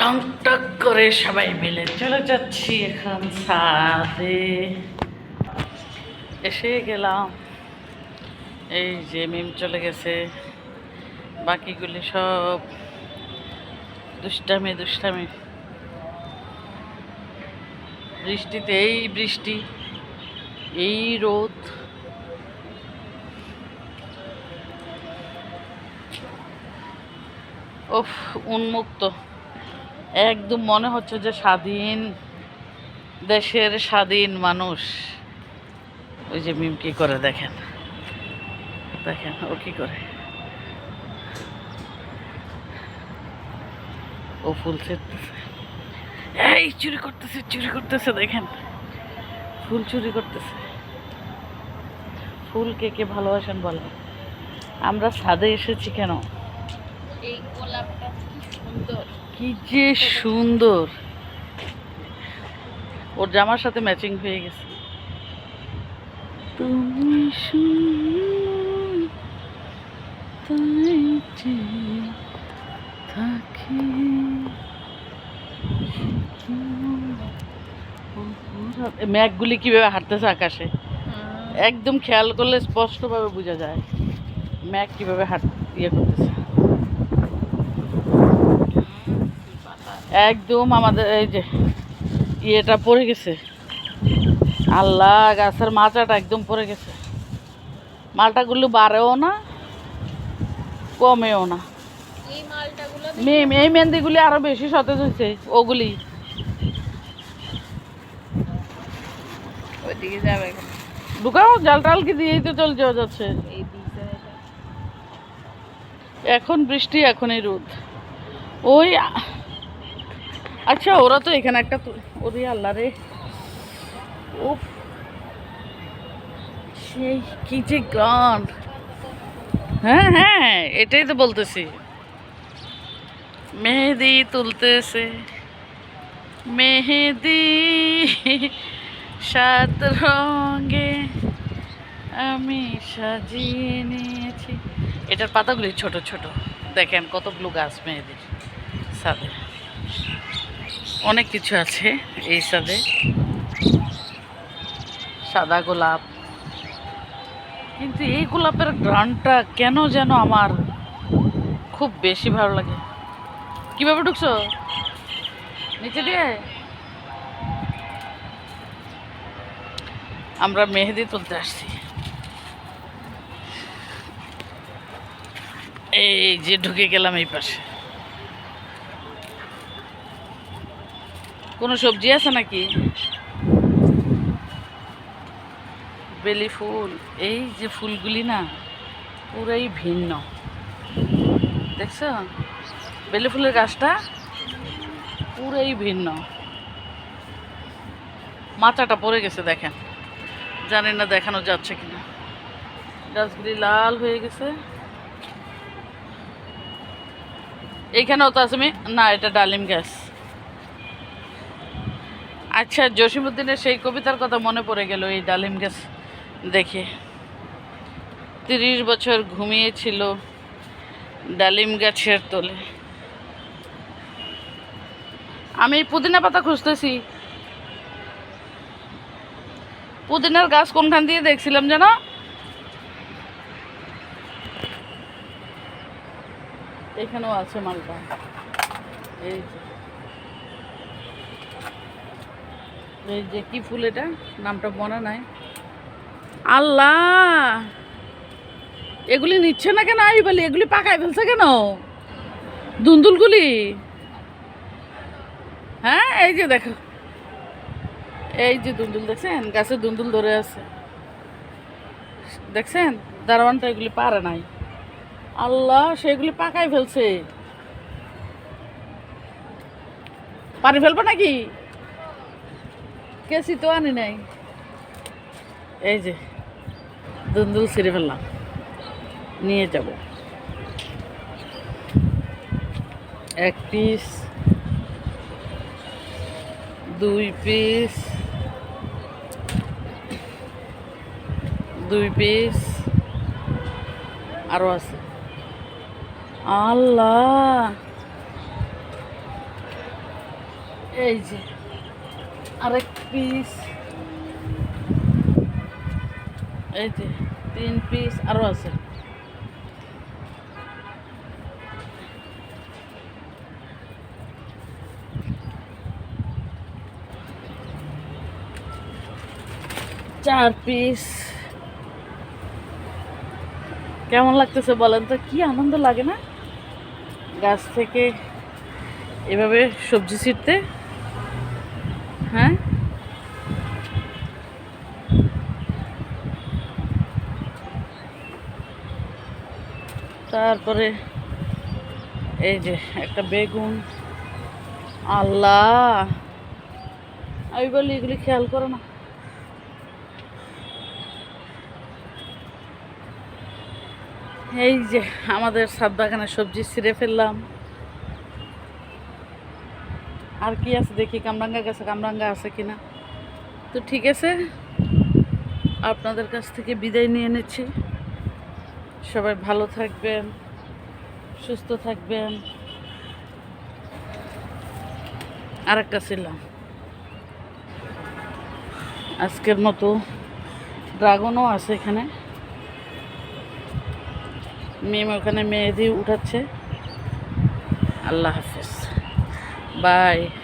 টং করে সবাই মিলে। চলে যাচ্ছি এখন সাথে এসে গেলাম। এই যে মিম চলে গেছে। বাকিগুলি সব দুষ্টামি দুষ্টামি। বৃষ্টিতে, এই বৃষ্টি, এই রোদ। ওফ, উন্মুক্ত। একদম মনে হচ্ছে যে স্বাধীন দেশের স্বাধীন মানুষ। ওই যে মিম কি করে দেখেন? দেখেন, ও কি করে? ও ফুল ছিঁড়তেছে। এই, চুরি করতেছে চুরি করতেছে, দেখেন। ফুল চুরি করতেছে। ফুল কে কে ভালোবাসেন বলেন? আমরা ছাদে এসেছি কেন? এই গোলাপটা কি সুন্দর। কি যে সুন্দর। ওর জামার সাথে ম্যাচিং হয়ে গেছে। তুমি থাকি মেঘগুলি কীভাবে হাঁটতেছে আকাশে? একদম খেয়াল করলে স্পষ্টভাবে বোঝা যায়। ম্যাক কীভাবে হাঁট ইয়ে করতেছে। একদম আমাদের এই যে ইয়েটা পড়ে গেছে। আল্লাহ গাছের মাচাটা একদম পড়ে গেছে। মালটাগুলো বাড়েও না কমেও না। এই মালটাগুলো মেম এই মেহেন্দিগুলি আরও বেশি সতেজ হয়েছে ওগুলি। ঢুকাও জাল টাল কি দিয়েই তো চল যাওয়া যাচ্ছে। এখন বৃষ্টি এখনই রোদ। ওই আচ্ছা ওরা তো এখানে একটা ওরে আল্লাহ রে। ও সেই, কি যে গান। হ্যাঁ হ্যাঁ এটাই তো বলতেছি। মেহেদি তুলতেছে। মেহেদি সাত রঙে আমি সাজিয়ে নিয়েছি। এটার পাতাগুলি ছোট ছোট। দেখেন কতগুলো গাছ মেয়েদের সাদে অনেক কিছু আছে এই সাদে সাদা গোলাপ। কিন্তু এই গোলাপের গ্রানটা কেন যেন আমার খুব বেশি ভালো লাগে। কীভাবে ঢুকছো? নিচে দিয়ে? আমরা মেহেদি তুলতে আসছি। এই যে ঢুকে গেলাম এই পাশে। কোনো সবজি আছে নাকি? বেলি ফুল, এই যে ফুলগুলি না, পুরাই ভিন্ন। দেখছ? বেলি ফুলের গাছটা পুরাই ভিন্ন। মাথাটা পড়ে গেছে দেখেন। জানি না দেখানো যাচ্ছে কিনা। গাছগুলি লাল হয়ে গেছে। এইখানেও তো আছে না, এটা ডালিম গাছ। আচ্ছা জসিমুদ্দিনের সেই কবিতার কথা মনে পড়ে গেল এই ডালিম গাছ দেখে। তিরিশ বছর ঘুমিয়েছিল ডালিম গাছের তলে। আমি পুদিনা পাতা খুঁজতেছি। পুদিনার গাছ কোনখান দিয়ে দেখছিলাম যেন এখানেও আছে মালটা। এই যে এই যে কি ফুল এটা? নামটা মনে নাই। আল্লাহ! এগুলি নিচ্ছে না কেন আমি বলি? এগুলি পাকায় ফেলছে কেন? দুন্দুলগুলি? হ্যাঁ এই যে দেখো। এই যে দুন্দুল দেখছেন? গাছে দুন্দুল ধরে আছে। দেখছেন? দারোয়ানটা এগুলি পারে নাই। আল্লাহ সেগুলি পাকাই ফেলছে। পানি ফেলব নাকি? কেসি তো আনি নাই। এই যে, দুন্দুল ছিঁড়ে ফেললাম। নিয়ে যাব। এক পিস দুই পিস দুই পিস আরও আছে। আল্লাহ! এই যে। আরেক পিস এই যে, তিন পিস আরও আছে। চার পিস কেমন লাগতেছে বলেন তো? কি আনন্দ লাগে না? গাছ থেকে এভাবে সবজি ছিটতে হ্যাঁ? তারপরে এই যে একটা বেগুন। আল্লাহ! আমি বলি এগুলি খেয়াল করো না। এই যে আমাদের সাত বাগানে সবজি ছিঁড়ে ফেললাম। আর কি আছে দেখি, কামরাঙ্গা গেছে, কামরাঙ্গা আছে কিনা। তো ঠিক আছে, আপনাদের কাছ থেকে বিদায় নিয়ে নিচ্ছি। সবাই ভালো থাকবেন, সুস্থ থাকবেন। আর একটা ছিলাম আজকের মতো ড্রাগনও আছে এখানে। মেম ওখানে মেহেদি উঠাচ্ছে। আল্লাহ হাফেজ। Bye.